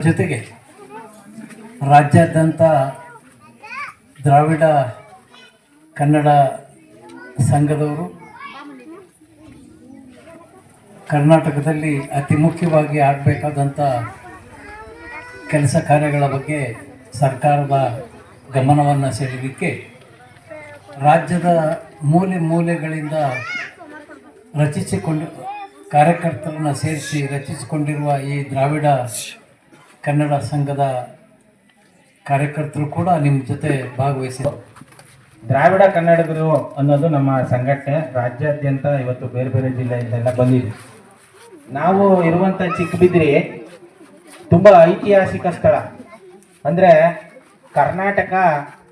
ಜೊತೆಗೆ ರಾಜ್ಯಾದ್ಯಂತ ದ್ರಾವಿಡ ಕನ್ನಡ ಸಂಘದವರು ಕರ್ನಾಟಕದಲ್ಲಿ ಅತಿ ಮುಖ್ಯವಾಗಿ ಆಗಬೇಕಾದಂಥ ಕೆಲಸ ಕಾರ್ಯಗಳ ಬಗ್ಗೆ ಸರ್ಕಾರದ ಗಮನವನ್ನು ಸೆಳೆಯಲಿಕ್ಕೆ ರಾಜ್ಯದ ಮೂಲೆ ಮೂಲೆಗಳಿಂದ ರಚಿಸಿಕೊಂಡು ಕಾರ್ಯಕರ್ತರನ್ನು ಸೇರಿಸಿ ರಚಿಸಿಕೊಂಡಿರುವ ಈ ದ್ರಾವಿಡ ಕನ್ನಡ ಸಂಘದ ಕಾರ್ಯಕರ್ತರು ಕೂಡ ನಿಮ್ಮ ಜೊತೆ ಭಾಗವಹಿಸಿದರು. ದ್ರಾವಿಡ ಕನ್ನಡಿಗರು ಅನ್ನೋದು ನಮ್ಮ ಸಂಘಟನೆ. ರಾಜ್ಯಾದ್ಯಂತ ಇವತ್ತು ಬೇರೆ ಬೇರೆ ಜಿಲ್ಲೆಯಿಂದೆಲ್ಲ ಬಂದಿದೆ. ನಾವು ಇರುವಂಥ ಚಿಕ್ಕಬಿದ್ರಿ ತುಂಬ ಐತಿಹಾಸಿಕ ಸ್ಥಳ. ಅಂದರೆ ಕರ್ನಾಟಕ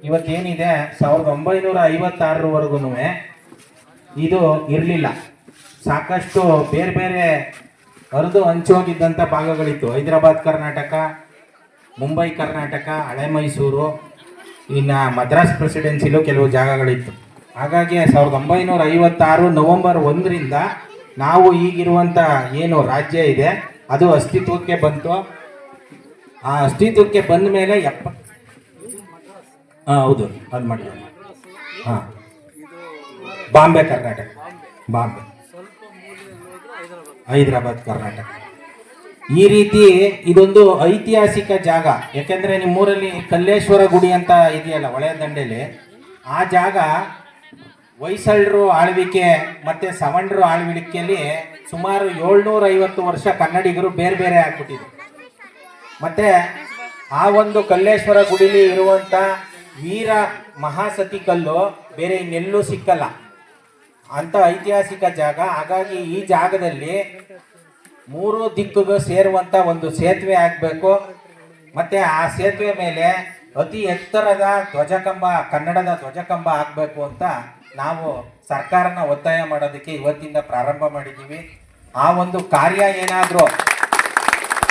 ಇವತ್ತೇನಿದೆ? ಸಾವಿರದ ಒಂಬೈನೂರ ಐವತ್ತಾರರವರೆಗೂ ಇದು ಇರಲಿಲ್ಲ. ಸಾಕಷ್ಟು ಬೇರೆ ಬೇರೆ ಹರಿದು ಹಂಚೋಗಿದ್ದಂಥ ಭಾಗಗಳಿತ್ತು. ಹೈದರಾಬಾದ್, ಕರ್ನಾಟಕ, ಮುಂಬೈ, ಕರ್ನಾಟಕ, ಹಳೆ ಮೈಸೂರು, ಇನ್ನು ಮದ್ರಾಸ್ ಪ್ರೆಸಿಡೆನ್ಸಿಲು ಕೆಲವು ಜಾಗಗಳಿತ್ತು. ಹಾಗಾಗಿ ಸಾವಿರದ ಒಂಬೈನೂರ ಐವತ್ತಾರು ನವೆಂಬರ್ ಒಂದರಿಂದ ನಾವು ಈಗಿರುವಂಥ ಏನು ರಾಜ್ಯ ಇದೆ, ಅದು ಅಸ್ತಿತ್ವಕ್ಕೆ ಬಂತು. ಆ ಅಸ್ತಿತ್ವಕ್ಕೆ ಬಂದ ಮೇಲೆ ಎಪ್ಪ ಹಾಂ ಹೌದು, ಅದು ಮಾಡಿ ಹಾಂ. ಬಾಂಬೆ, ಕರ್ನಾಟಕ. ಬಾಂಬೆ. ಹೈದರಾಬಾದ್, ಕರ್ನಾಟಕ. ಈ ರೀತಿ ಇದೊಂದು ಐತಿಹಾಸಿಕ ಜಾಗ. ಯಾಕೆಂದ್ರೆ ನಿಮ್ಮೂರಲ್ಲಿ ಕಲ್ಲೇಶ್ವರ ಗುಡಿ ಅಂತ ಇದೆಯಲ್ಲ ಹೊಳೆ ದಂಡೆಯಲ್ಲಿ ಆ ಜಾಗ ಹೊಯ್ಸಳರು ಆಳ್ವಿಕೆ ಮತ್ತೆ ಸವಣರು ಆಳ್ವಿಕೆಯಲ್ಲಿ ಸುಮಾರು ಏಳ್ನೂರ ಐವತ್ತು ವರ್ಷ ಕನ್ನಡಿಗರು ಬೇರೆ ಬೇರೆ ಆಗ್ಬಿಟ್ಟಿದ್ರು. ಮತ್ತೆ ಆ ಒಂದು ಕಲ್ಲೇಶ್ವರ ಗುಡಿಲಿ ಇರುವಂತ ವೀರ ಮಹಾಸತಿ ಕಲ್ಲು ಬೇರೆ ಇನ್ನೆಲ್ಲೂ ಸಿಕ್ಕಲ್ಲ. ಅಂತ ಐತಿಹಾಸಿಕ ಜಾಗ. ಹಾಗಾಗಿ ಈ ಜಾಗದಲ್ಲಿ ಮೂರು ದಿಕ್ಕಿಗೂ ಸೇರುವಂತ ಒಂದು ಸೇತುವೆ ಆಗಬೇಕು. ಮತ್ತೆ ಆ ಸೇತುವೆ ಮೇಲೆ ಅತಿ ಎತ್ತರದ ಧ್ವಜಕಂಬ, ಕನ್ನಡದ ಧ್ವಜಕಂಬ ಆಗಬೇಕು ಅಂತ ನಾವು ಸರ್ಕಾರನ ಒತ್ತಾಯ ಮಾಡೋದಕ್ಕೆ ಇವತ್ತಿಂದ ಪ್ರಾರಂಭ ಮಾಡಿದ್ದೀವಿ. ಆ ಒಂದು ಕಾರ್ಯ ಏನಾದರೂ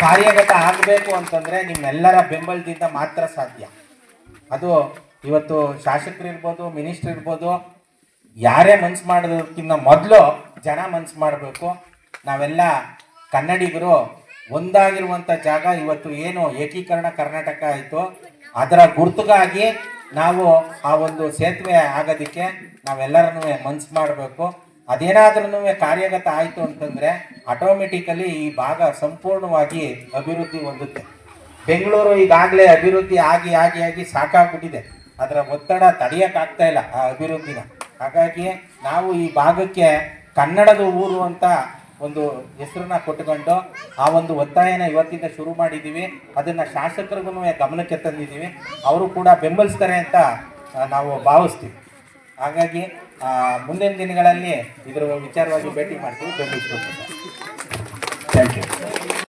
ಕಾರ್ಯಗತ ಆಗಬೇಕು ಅಂತಂದ್ರೆ ನಿಮ್ಮೆಲ್ಲರ ಬೆಂಬಲದಿಂದ ಮಾತ್ರ ಸಾಧ್ಯ. ಅದು ಇವತ್ತು ಶಾಸಕರು ಇರ್ಬೋದು, ಮಿನಿಸ್ಟರ್ ಇರ್ಬೋದು ಯಾರೇ ಮನ್ಸು ಮಾಡೋದಕ್ಕಿಂತ ಮೊದಲು ಜನ ಮನ್ಸು ಮಾಡಬೇಕು. ನಾವೆಲ್ಲ ಕನ್ನಡಿಗರು ಒಂದಾಗಿರುವಂಥ ಜಾಗ ಇವತ್ತು ಏನು ಏಕೀಕರಣ ಕರ್ನಾಟಕ ಆಯಿತು. ಅದರ ಗುರುತುಗಾಗಿ ನಾವು ಆ ಒಂದು ಸೇತುವೆ ಆಗೋದಕ್ಕೆ ನಾವೆಲ್ಲರನ್ನೂ ಮನ್ಸು ಮಾಡಬೇಕು. ಅದೇನಾದ್ರೂ ಕಾರ್ಯಗತ ಆಯಿತು ಅಂತಂದರೆ ಆಟೋಮೆಟಿಕಲಿ ಈ ಭಾಗ ಸಂಪೂರ್ಣವಾಗಿ ಅಭಿವೃದ್ಧಿ ಹೊಂದುತ್ತೆ. ಬೆಂಗಳೂರು ಈಗಾಗಲೇ ಅಭಿವೃದ್ಧಿ ಆಗಿ ಆಗಿ ಆಗಿ ಸಾಕಾಗ್ಬಿಟ್ಟಿದೆ. ಅದರ ಒತ್ತಡ ತಡೆಯೋಕ್ಕಾಗ್ತಾ ಇಲ್ಲ ಆ ಅಭಿವೃದ್ಧಿನ. ಹಾಗಾಗಿ ನಾವು ಈ ಭಾಗಕ್ಕೆ ಕನ್ನಡದ ಊರು ಅಂತ ಒಂದು ಹೆಸರನ್ನ ಕೊಟ್ಟುಕೊಂಡು ಆ ಒಂದು ಒತ್ತಾಯನ ಇವತ್ತಿಂದ ಶುರು ಮಾಡಿದ್ದೀವಿ ಅದನ್ನು ಶಾಸಕರಿಗೂ ಗಮನಕ್ಕೆ ತಂದಿದ್ದೀವಿ ಅವರು ಕೂಡ ಬೆಂಬಲಿಸ್ತಾರೆ ಅಂತ ನಾವು ಭಾವಿಸ್ತೀವಿ. ಹಾಗಾಗಿ ಮುಂದಿನ ದಿನಗಳಲ್ಲಿ ಇದರ ವಿಚಾರವಾಗಿ ಭೇಟಿ ಮಾಡ್ತೀವಿ. ಬೆಂಬಲಿಸ್ಬೇಕು ಥ್ಯಾಂಕ್ ಯು